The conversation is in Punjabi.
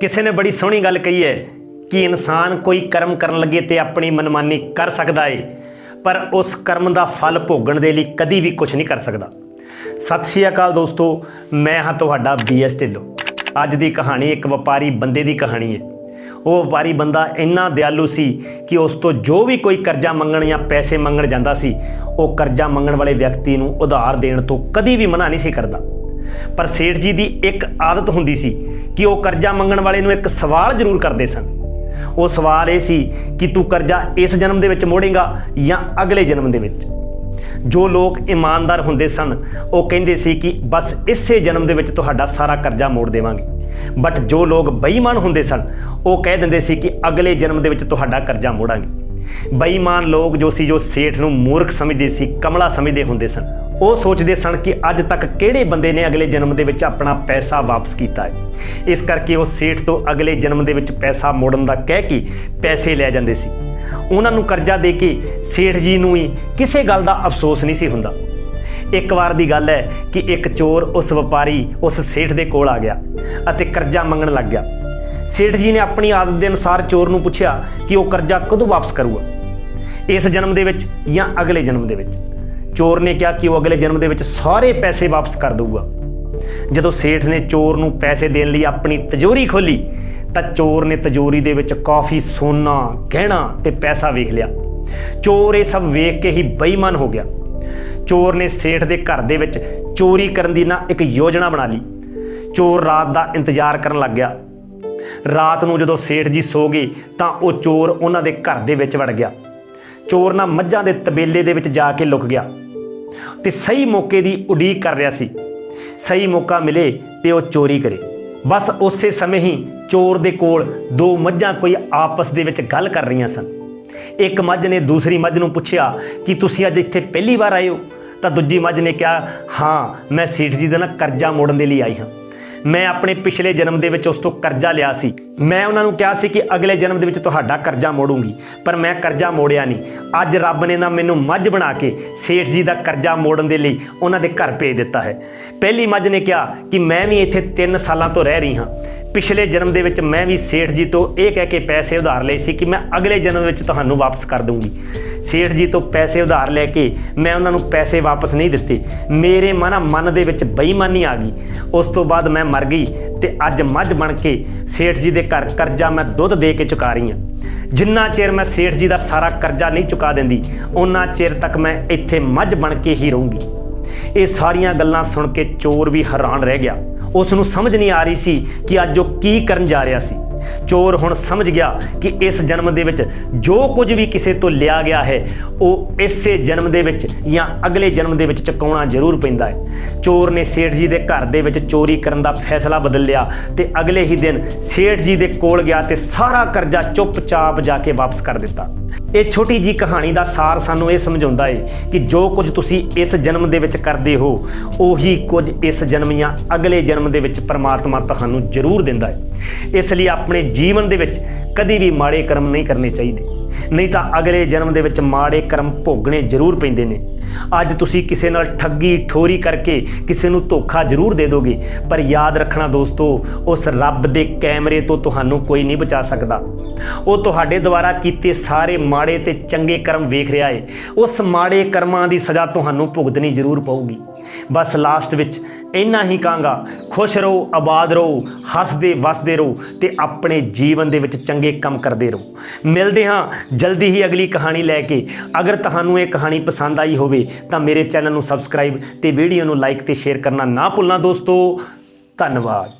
ਕਿਸੇ ਨੇ ਬੜੀ ਸੋਹਣੀ ਗੱਲ ਕਹੀ ਹੈ ਕਿ ਇਨਸਾਨ ਕੋਈ ਕਰਮ ਕਰਨ ਲੱਗੇ ਤੇ ਆਪਣੀ ਮਨਮਾਨੀ ਕਰ ਸਕਦਾ ਏ, ਪਰ ਉਸ ਕਰਮ ਦਾ ਫਲ ਭੋਗਣ ਦੇ ਲਈ ਕਦੀ ਵੀ ਕੁਝ ਨਹੀਂ ਕਰ ਸਕਦਾ। ਸਤਿ ਸ਼੍ਰੀ ਅਕਾਲ ਦੋਸਤੋ, ਮੈਂ ਹਾਂ ਤੁਹਾਡਾ ਬੀਐਸ ਢਿੱਲੋਂ। ਅੱਜ ਦੀ ਕਹਾਣੀ ਇੱਕ ਵਪਾਰੀ ਬੰਦੇ ਦੀ ਕਹਾਣੀ ਹੈ ਉਹ ਵਪਾਰੀ ਬੰਦਾ ਇੰਨਾ ਦਿਆਲੂ ਸੀ ਕਿ ਉਸ ਤੋਂ ਜੋ ਵੀ ਕੋਈ ਕਰਜ਼ਾ ਮੰਗਣ ਜਾਂ ਪੈਸੇ ਮੰਗਣ ਜਾਂਦਾ ਸੀ, ਉਹ ਕਰਜ਼ਾ ਮੰਗਣ ਵਾਲੇ ਵਿਅਕਤੀ ਨੂੰ ਉਧਾਰ ਦੇਣ ਤੋਂ ਕਦੀ ਵੀ ਮਨਾ ਨਹੀਂ ਸੀ ਕਰਦਾ। ਪਰ ਸੇਠ ਜੀ ਦੀ ਇੱਕ ਆਦਤ ਹੁੰਦੀ ਸੀ ਕਿ ਉਹ ਕਰਜ਼ਾ ਮੰਗਣ ਵਾਲੇ ਨੂੰ ਇੱਕ ਸਵਾਲ ਜ਼ਰੂਰ ਕਰਦੇ ਸਨ। ਉਹ ਸਵਾਲ ਇਹ ਸੀ ਕਿ ਤੂੰ ਕਰਜ਼ਾ ਇਸ ਜਨਮ ਦੇ ਵਿੱਚ ਮੋੜੇਗਾ ਜਾਂ ਅਗਲੇ ਜਨਮ ਦੇ ਵਿੱਚ? ਜੋ ਲੋਕ ਇਮਾਨਦਾਰ ਹੁੰਦੇ ਸਨ, ਉਹ ਕਹਿੰਦੇ ਸੀ ਕਿ ਬਸ ਇਸੇ ਜਨਮ ਦੇ ਵਿੱਚ ਤੁਹਾਡਾ ਸਾਰਾ ਕਰਜ਼ਾ ਮੋੜ ਦੇਵਾਂਗੇ। ਬਟ ਜੋ ਲੋਕ ਬੇਈਮਾਨ ਹੁੰਦੇ ਸਨ, ਉਹ ਕਹਿ ਦਿੰਦੇ ਸੀ ਕਿ ਅਗਲੇ ਜਨਮ ਦੇ ਵਿੱਚ ਤੁਹਾਡਾ ਕਰਜ਼ਾ ਮੋੜਾਂਗੇ। ਬੇਈਮਾਨ ਲੋਕ ਜੋ ਸੀ, ਜੋ ਸੇਠ ਨੂੰ ਮੂਰਖ ਸਮਝਦੇ ਸੀ, ਕਮਲਾ ਸਮਝਦੇ ਹੁੰਦੇ ਸਨ। ਉਹ ਸੋਚਦੇ ਸਨ ਕਿ ਅੱਜ ਤੱਕ ਕਿਹੜੇ ਬੰਦੇ ਨੇ ਅਗਲੇ ਜਨਮ ਦੇ ਵਿੱਚ ਆਪਣਾ ਪੈਸਾ ਵਾਪਸ ਕੀਤਾ ਹੈ। ਇਸ ਕਰਕੇ ਉਹ ਸੇਠ ਤੋਂ ਅਗਲੇ ਜਨਮ ਦੇ ਵਿੱਚ ਪੈਸਾ ਮੋੜਨ ਦਾ ਕਹਿ ਕੇ ਪੈਸੇ ਲੈ ਜਾਂਦੇ ਸੀ। ਉਹਨਾਂ ਨੂੰ ਕਰਜ਼ਾ ਦੇ ਕੇ ਸੇਠ ਜੀ ਨੂੰ ਹੀ ਕਿਸੇ ਗੱਲ ਦਾ ਅਫਸੋਸ ਨਹੀਂ ਸੀ ਹੁੰਦਾ। ਇੱਕ ਵਾਰ ਦੀ ਗੱਲ ਹੈ ਕਿ ਇੱਕ ਚੋਰ ਉਸ ਵਪਾਰੀ ਉਸ ਸੇਠ ਦੇ ਕੋਲ ਆ ਗਿਆ ਅਤੇ ਕਰਜ਼ਾ ਮੰਗਣ ਲੱਗ ਗਿਆ। ਸੇਠ ਜੀ ਨੇ ਆਪਣੀ ਆਦਤ ਦੇ ਅਨੁਸਾਰ ਚੋਰ ਨੂੰ ਪੁੱਛਿਆ ਕਿ ਉਹ ਕਰਜ਼ਾ ਕਦੋਂ ਵਾਪਸ ਕਰੂਗਾ? ਇਸ ਜਨਮ ਦੇ ਵਿੱਚ ਜਾਂ ਅਗਲੇ ਜਨਮ ਦੇ ਵਿੱਚ? ਚੋਰ ਨੇ ਕਿਹਾ ਕਿ ਉਹ ਅਗਲੇ ਜਨਮ ਦੇ ਵਿੱਚ ਸਾਰੇ ਪੈਸੇ ਵਾਪਸ ਕਰ ਦਊਗਾ। ਜਦੋਂ ਸੇਠ ਨੇ ਚੋਰ ਨੂੰ ਪੈਸੇ ਦੇਣ ਲਈ ਆਪਣੀ ਤਜੋਰੀ ਖੋਲੀ ਤਾਂ ਚੋਰ ਨੇ ਤਜੋਰੀ ਦੇ ਵਿੱਚ ਕਾਫੀ, ਸੋਨਾ, ਗਹਿਣਾ ਤੇ ਪੈਸਾ ਵੇਖ ਲਿਆ। ਚੋਰ ਇਹ ਸਭ ਵੇਖ ਕੇ ਹੀ ਬੇਈਮਾਨ ਹੋ ਗਿਆ। ਚੋਰ ਨੇ ਸੇਠ ਦੇ ਘਰ ਦੇ ਵਿੱਚ ਚੋਰੀ ਕਰਨ ਦੀ ਨਾ ਇੱਕ ਯੋਜਨਾ ਬਣਾ ਲਈ। ਚੋਰ ਰਾਤ ਦਾ ਇੰਤਜ਼ਾਰ ਕਰਨ ਲੱਗ ਗਿਆ। ਰਾਤ ਨੂੰ ਜਦੋਂ ਸੇਠ ਜੀ ਸੋ ਗਏ ਤਾਂ ਉਹ ਚੋਰ ਉਹਨਾਂ ਦੇ ਘਰ ਦੇ ਵਿੱਚ ਵੜ ਗਿਆ। ਚੋਰ ਨਾ ਮੱਝਾਂ ਦੇ ਤਬੇਲੇ ਦੇ ਵਿੱਚ ਜਾ ਕੇ ਲੁਕ ਗਿਆ ਤੇ ਸਹੀ ਮੌਕੇ ਦੀ ਉਡੀਕ ਕਰ ਰਿਹਾ ਸੀ। ਸਹੀ ਮੌਕਾ ਮਿਲੇ ਤੇ ਉਹ ਚੋਰੀ ਕਰੇ। ਬਸ ਉਸੇ ਸਮੇਂ ਹੀ ਚੋਰ ਦੇ ਕੋਲ ਦੋ ਮੱਝਾਂ ਕੋਈ ਆਪਸ ਦੇ ਵਿੱਚ ਗੱਲ ਕਰ ਰਹੀਆਂ ਸਨ। ਇੱਕ ਮੱਝ ਨੇ ਦੂਸਰੀ ਮੱਝ ਨੂੰ ਪੁੱਛਿਆ ਕਿ ਤੁਸੀਂ ਅੱਜ ਇੱਥੇ ਪਹਿਲੀ ਵਾਰ ਆਏ ਹੋ? ਤਾਂ ਦੂਜੀ ਮੱਝ ਨੇ ਕਿਹਾ, ਹਾਂ, ਮੈਂ ਸੇਠ ਜੀ ਦਾ ਨਾ ਕਰਜ਼ਾ ਮੋੜਨ ਦੇ ਲਈ ਆਈ ਹਾਂ। ਮੈਂ ਆਪਣੇ ਪਿਛਲੇ ਜਨਮ ਦੇ ਵਿੱਚ ਉਸ ਤੋਂ ਕਰਜ਼ਾ ਲਿਆ ਸੀ। ਮੈਂ ਉਹਨਾਂ ਨੂੰ ਕਿਹਾ ਸੀ ਕਿ ਅਗਲੇ ਜਨਮ ਦੇ ਵਿੱਚ ਤੁਹਾਡਾ ਕਰਜ਼ਾ ਮੋੜੂੰਗੀ, ਪਰ ਮੈਂ ਕਰਜ਼ਾ ਮੋੜਿਆ ਨਹੀਂ। ਅੱਜ ਰੱਬ ਨੇ ਨਾ ਮੈਨੂੰ ਮੱਝ ਬਣਾ ਕੇ ਸੇਠ ਜੀ ਦਾ ਕਰਜ਼ਾ ਮੋੜਨ ਦੇ ਲਈ ਉਹਨਾਂ ਦੇ ਘਰ ਭੇਜ ਦਿੱਤਾ ਹੈ। ਪਹਿਲੀ ਮੱਝ ਨੇ ਕਿਹਾ ਕਿ ਮੈਂ ਵੀ ਇੱਥੇ 3 ਸਾਲਾਂ ਤੋਂ ਰਹਿ ਰਹੀ ਹਾਂ। ਪਿਛਲੇ ਜਨਮ ਦੇ ਵਿੱਚ ਮੈਂ ਵੀ ਸੇਠ ਜੀ ਤੋਂ ਇਹ ਕਹਿ ਕੇ ਪੈਸੇ ਉਧਾਰ ਲਏ ਸੀ ਕਿ ਮੈਂ ਅਗਲੇ ਜਨਮ ਵਿੱਚ ਤੁਹਾਨੂੰ ਵਾਪਸ ਕਰ ਦੂੰਗੀ ਸੇਠ ਜੀ ਤੋਂ ਪੈਸੇ ਉਧਾਰ ਲੈ ਕੇ ਮੈਂ ਉਹਨਾਂ ਨੂੰ ਪੈਸੇ ਵਾਪਸ ਨਹੀਂ ਦਿੱਤੇ। ਮੇਰੇ ਮਨ ਮਨ ਦੇ ਵਿੱਚ ਬੇਈਮਾਨੀ ਆ ਗਈ। ਉਸ ਤੋਂ ਬਾਅਦ ਮੈਂ ਮਰ ਗਈ ਤੇ ਅੱਜ ਮੱਝ ਬਣ ਕੇ ਸੇਠ ਜੀ ਦੇ ਘਰ ਕਰਜ਼ਾ ਮੈਂ ਦੁੱਧ ਦੇ ਕੇ ਚੁਕਾ ਰਹੀ ਹਾਂ। ਜਿੰਨਾ ਚਿਰ ਮੈਂ ਸੇਠ ਜੀ ਦਾ ਸਾਰਾ ਕਰਜ਼ਾ ਨਹੀਂ ਚੁਕਾ ਦਿੰਦੀ ਉਹਨਾਂ ਚਿਰ ਤੱਕ ਮੈਂ ਇੱਥੇ ਮੱਝ ਬਣ ਕੇ ਹੀ ਰਹੂੰਗੀ। ਇਹ ਸਾਰੀਆਂ ਗੱਲਾਂ ਸੁਣ ਕੇ ਚੋਰ ਵੀ ਹੈਰਾਨ ਰਹਿ ਗਿਆ। ਉਸ ਨੂੰ ਸਮਝ ਨਹੀਂ ਆ ਰਹੀ ਸੀ ਕਿ ਅੱਜ ਉਹ ਕੀ ਕਰਨ ਜਾ ਰਿਹਾ ਸੀ। ਚੋਰ ਹੁਣ ਸਮਝ ਗਿਆ ਕਿ ਇਸ ਜਨਮ ਦੇ ਵਿੱਚ ਜੋ ਕੁਝ ਵੀ ਕਿਸੇ ਤੋਂ ਲਿਆ ਗਿਆ ਹੈ, ਉਹ ਇਸੇ ਜਨਮ ਦੇ ਵਿੱਚ ਜਾਂ ਅਗਲੇ ਜਨਮ ਦੇ ਵਿੱਚ ਚੁਕਾਉਣਾ ਜ਼ਰੂਰ ਪੈਂਦਾ ਹੈ। ਚੋਰ ਨੇ ਸੇਠ ਜੀ ਦੇ ਘਰ ਦੇ ਵਿੱਚ ਚੋਰੀ ਕਰਨ ਦਾ ਫੈਸਲਾ ਬਦਲ ਲਿਆ ਤੇ ਅਗਲੇ ਹੀ ਦਿਨ ਸੇਠ ਜੀ ਦੇ ਕੋਲ ਗਿਆ ਤੇ ਸਾਰਾ ਕਰਜ਼ਾ ਚੁੱਪਚਾਪ ਜਾ ਕੇ ਵਾਪਸ ਕਰ ਦਿੱਤਾ। ਇਹ ਛੋਟੀ ਜੀ ਕਹਾਣੀ ਦਾ ਸਾਰ ਸਾਨੂੰ ਇਹ ਸਮਝਾਉਂਦਾ ਹੈ ਕਿ ਜੋ ਕੁਝ ਤੁਸੀਂ ਇਸ ਜਨਮ ਦੇ ਵਿੱਚ ਕਰਦੇ ਹੋ, ਉਹੀ ਕੁਝ ਇਸ ਜਨਮ ਜਾਂ ਅਗਲੇ ਜਨਮ ਦੇ ਵਿੱਚ ਪਰਮਾਤਮਾ ਤੁਹਾਨੂੰ ਜ਼ਰੂਰ ਦਿੰਦਾ ਹੈ ਇਸ ਲਈ ਆਪ ਆਪਣੇ ਜੀਵਨ ਦੇ ਵਿੱਚ ਕਦੀ ਵੀ ਮਾੜੇ ਕਰਮ ਨਹੀਂ ਕਰਨੇ ਚਾਹੀਦੇ। ਨਹੀਂ ਤਾਂ ਅਗਲੇ ਜਨਮ ਦੇ ਵਿੱਚ ਮਾੜੇ ਕਰਮ ਭੋਗਣੇ ਜ਼ਰੂਰ ਪੈਂਦੇ ਨੇ। ਅੱਜ ਤੁਸੀਂ ਕਿਸੇ ਨਾਲ ਠੱਗੀ ਠੋਰੀ ਕਰਕੇ ਕਿਸੇ ਨੂੰ ਧੋਖਾ ਜ਼ਰੂਰ ਦੇ ਦੋਗੇ, ਪਰ ਯਾਦ ਰੱਖਣਾ ਦੋਸਤੋ, ਉਸ ਰੱਬ ਦੇ ਕੈਮਰੇ ਤੋਂ ਤੁਹਾਨੂੰ ਕੋਈ ਨਹੀਂ ਬਚਾ ਸਕਦਾ। ਉਹ ਤੁਹਾਡੇ ਦੁਆਰਾ ਕੀਤੇ ਸਾਰੇ ਮਾੜੇ ਤੇ ਚੰਗੇ ਕਰਮ ਵੇਖ ਰਿਹਾ ਹੈ ਉਸ ਮਾੜੇ ਕਰਮਾਂ ਦੀ ਸਜ਼ਾ ਤੁਹਾਨੂੰ ਭੁਗਤਣੀ ਜ਼ਰੂਰ ਪਊਗੀ। ਬਸ ਲਾਸਟ ਵਿੱਚ ਇੰਨਾ ਹੀ ਕਹਾਂਗਾ, ਖੁਸ਼ ਰਹੋ, ਆਬਾਦ ਰਹੋ, ਹੱਸਦੇ, ਵਸਦੇ ਰਹੋ ਤੇ ਆਪਣੇ ਜੀਵਨ ਦੇ ਵਿੱਚ ਚੰਗੇ ਕੰਮ ਕਰਦੇ ਰਹੋ। ਮਿਲਦੇ ਹਾਂ ਜਲਦੀ ਹੀ ਅਗਲੀ ਕਹਾਣੀ ਲੈ ਕੇ। ਅਗਰ ਤੁਹਾਨੂੰ ਇਹ ਕਹਾਣੀ ਪਸੰਦ ਆਈ ਹੋਵੇ ਤਾਂ ਮੇਰੇ ਚੈਨਲ ਨੂੰ ਸਬਸਕ੍ਰਾਈਬ ਤੇ ਵੀਡੀਓ ਨੂੰ ਲਾਈਕ ਤੇ ਸ਼ੇਅਰ ਕਰਨਾ ਨਾ ਭੁੱਲਣਾ ਦੋਸਤੋ। ਧੰਨਵਾਦ।